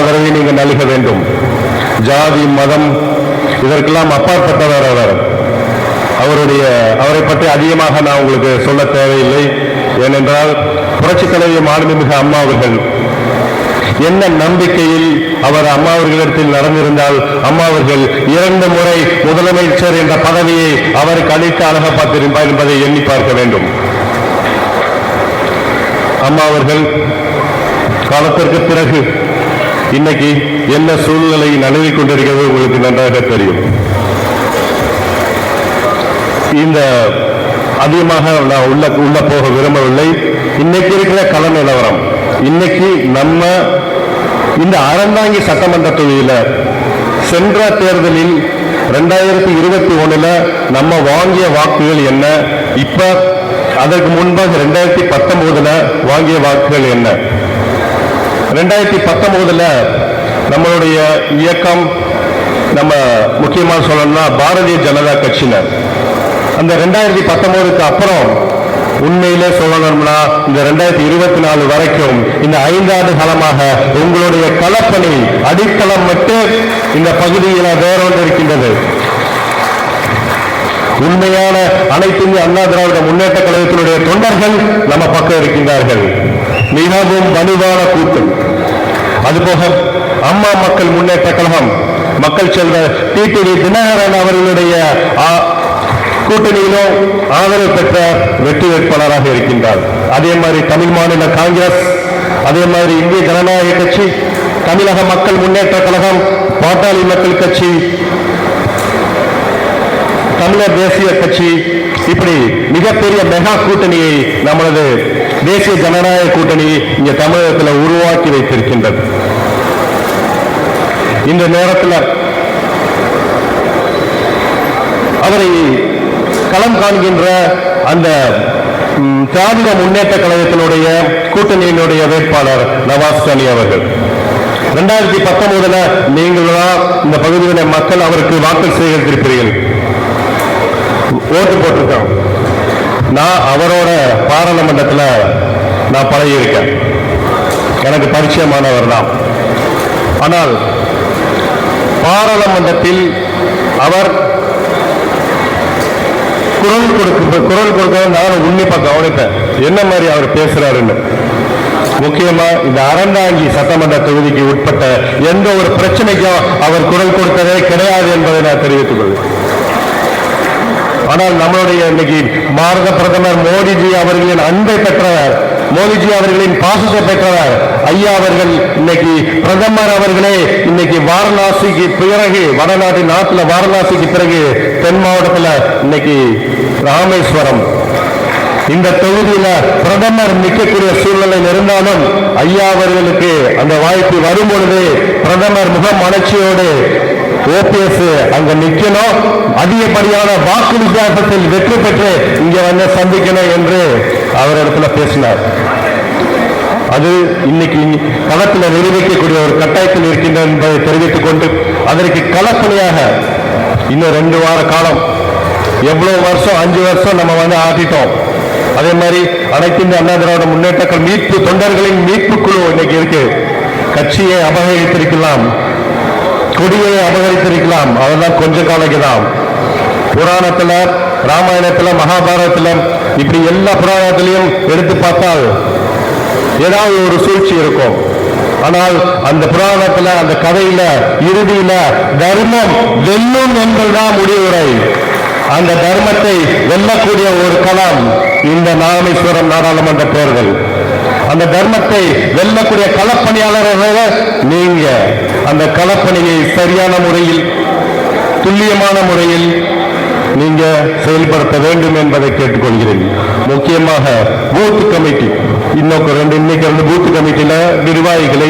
ஆதரவை நீங்கள் நல்க வேண்டும். ஜாதி மதம் இதற்கெல்லாம் அப்பாற்பட்டவர் அவர். அவருடைய அவரை பற்றி அதிகமாக நான் உங்களுக்கு சொல்ல தேவையில்லை. ஏனென்றால் புரட்சித் தலைவி மாண்புமிகு அம்மா அவர்கள் என்ன நம்பிக்கையில் அவர் அம்மா அவர்களிடத்தில் நடந்திருந்தால் அம்மா அவர்கள் இரண்டு முறை முதலமைச்சர் என்ற பதவியை அவருக்கு அளித்து அழக பார்த்திருப்பார் என்பதை எண்ணி பார்க்க வேண்டும். அம்மா அவர்கள் காலத்திற்கு பிறகு இன்னைக்கு என்ன சூழ்நிலை நழுவிக் கொண்டிருக்கிறது உங்களுக்கு நன்றாக தெரியும். இந்த அதிகமாக நான் உள்ள உள்ள போக விரும்பவில்லை. இன்னைக்கு இருக்கிற கள நிலவரம். இன்னைக்கு நம்ம இந்த அறந்தாங்கி சட்டமன்ற தொகுதியில சென்ற தேர்தலில் ரெண்டாயிரத்தி இருபத்தி ஒண்ணுல நம்ம வாங்கிய வாக்குகள் என்ன? இப்ப அதற்கு முன்பாக ரெண்டாயிரத்தி பத்தொன்பதுல வாங்கிய வாக்குகள் என்ன? ரெண்டாயிரத்தி பத்தொன்பதுல நம்மளுடைய இயக்கம் நம்ம முக்கியமாக சொல்லணும்னா பாரதிய ஜனதா கட்சியினர். அந்த ரெண்டாயிரத்தி பத்தொன்பதுக்கு அப்புறம் உண்மையிலே சொல்லணும்னா இந்த ரெண்டாயிரத்தி இருபத்தி நாலு வரைக்கும் இந்த ஐந்தாண்டு காலமாக உங்களுடைய களப்பணி அடித்தளம் மட்டும் இந்த பகுதியில் வேறொன்று இருக்கின்றது உண்மையான அனைத்து இந்திய அண்ணா திராவிட முன்னேற்ற கழகத்தினுடைய தொண்டர்கள் நம்ம பக்கம் இருக்கின்றார்கள். மிகவும் வலுவான கூட்டம். அதுபோக அம்மா மக்கள் முன்னேற்ற கழகம் மக்கள் செல்வர் டிடிவி தினகரன் அவர்களுடைய கூட்டணியிலும் ஆதரவு பெற்ற வெற்றி வேட்பாளராக இருக்கின்றார். அதே மாதிரி தமிழ் மாநில காங்கிரஸ் அதே மாதிரி இந்திய ஜனநாயக கட்சி தமிழக மக்கள் முன்னேற்ற கழகம் பாட்டாளி மக்கள் கட்சி தமிழர் தேசிய கட்சி இப்படி மிகப்பெரிய மெகா கூட்டணியை நமது தேசிய ஜனநாயக கூட்டணி இங்க தமிழகத்தில் உருவாக்கி வைத்திருக்கின்றது. இந்த நேரத்தில் அவரை களம் காண்கின்ற அந்த திராவிட முன்னேற்ற கழகத்தினுடைய கூட்டணியினுடைய வேட்பாளர் நவாஸ் கனி அவர்கள். ரெண்டாயிரத்தி பத்தொன்பதுல நீங்கள் தான் இந்த பகுதியில மக்கள் அவருக்கு வாக்கு சேகரித்திருப்பீர்கள் ஓட்டு போட்டிருக்கோம் நான் அவரோட பாராளுமன்றத்தில் நான் பழகியிருக்கேன். எனக்கு பரிச்சயமானவர் தான். ஆனால் பாராளுமன்றத்தில் அவர் குரல் கொடுக்க குரல் கொடுக்க நானும் உன்னிப்பாக கவனிப்பேன். என்ன மாதிரி அவர் பேசுறாருன்னு. முக்கியமா இந்த அறந்தாங்கி சட்டமன்ற தொகுதிக்கு உட்பட்ட எந்த ஒரு பிரச்சனைக்கும் அவர் குரல் கொடுத்ததே கிடையாது என்பதை நான் தெரிவித்துக் கொள்வேன் ஆனால் நம்மளுடைய இன்னைக்கு பாரத பிரதமர் மோடிஜி அவர்களின் அன்பை பெற்றவர் மோடிஜி அவர்களின் பாசத்தை பெற்றவர் ஐயா அவர்கள் இன்னைக்கு பிரதமர் அவர்களே இன்னைக்கு வாரணாசிக்கு பிறகு வடநாட்டு நாட்டுல வாரணாசிக்கு பிறகு தென் மாவட்டத்துல இன்னைக்கு ராமேஸ்வரம். இந்த தொகுதியில பிரதமர் நிற்கக்கூடிய சூழ்நிலை இருந்தாலும் ஐயா அவர்களுக்கு அந்த வாய்ப்பு வரும் பொழுது பிரதமர் முகம் மலர்ச்சியோடு ஓபிஎஸ் அங்க நிக்கணும். அதிகப்படியான வாக்கு வித்தியாசத்தில் வெற்றி பெற்று இங்க வந்து சந்திக்கணும் என்று அவரிடத்துல பேசினார். அது இன்னைக்கு களத்தில் நிரூபிக்கக்கூடிய ஒரு கட்டாயத்தில் இருக்கின்ற என்பதை தெரிவித்துக் கொண்டு அதற்கு கலப்பணியாக இன்னும் ரெண்டு வார காலம் எவ்வளவு வருஷம் அஞ்சு வருஷம் நம்ம வந்து ஆட்டிட்டோம். அதே மாதிரி அனைத்து இந்த அண்ணா திராவிட முன்னேற்ற மீட்பு தொண்டர்களின் மீட்பு குழு இன்னைக்கு இருக்கு. கட்சியை அபகரித்திருக்கலாம். கொடியை அபகரித்திருக்கலாம். அதெல்லாம் கொஞ்ச காலைக்குதான் புராணத்துல ராமாயணத்துல மகாபாரதத்துல இப்படி எல்லா புராணத்திலையும் எடுத்து பார்த்தால் ஏதாவது ஒரு சூழ்ச்சி இருக்கும். ஆனால் அந்த புராணத்துல அந்த கதையில இறுதியில தர்மம் வெல்லும் என்பதுதான் முடிவுரை. அந்த தர்மத்தை வெல்லக்கூடிய ஒரு களம் இந்த நாமேஸ்வரம் நாடாளுமன்ற தேர்தல். அந்த தர்மத்தை வெல்லக்கூடிய களப்பணியாளர்களாக நீங்க அந்த களப்பணியை சரியான முறையில் துல்லியமான முறையில் நீங்க செயல்படுத்த வேண்டும் என்பதை கேட்டுக்கொள்கிறேன். முக்கியமாக பூத் கமிட்டி இன்னும் ரெண்டு இன்னைக்கு வந்து பூத் கமிட்டியில நிர்வாகிகளை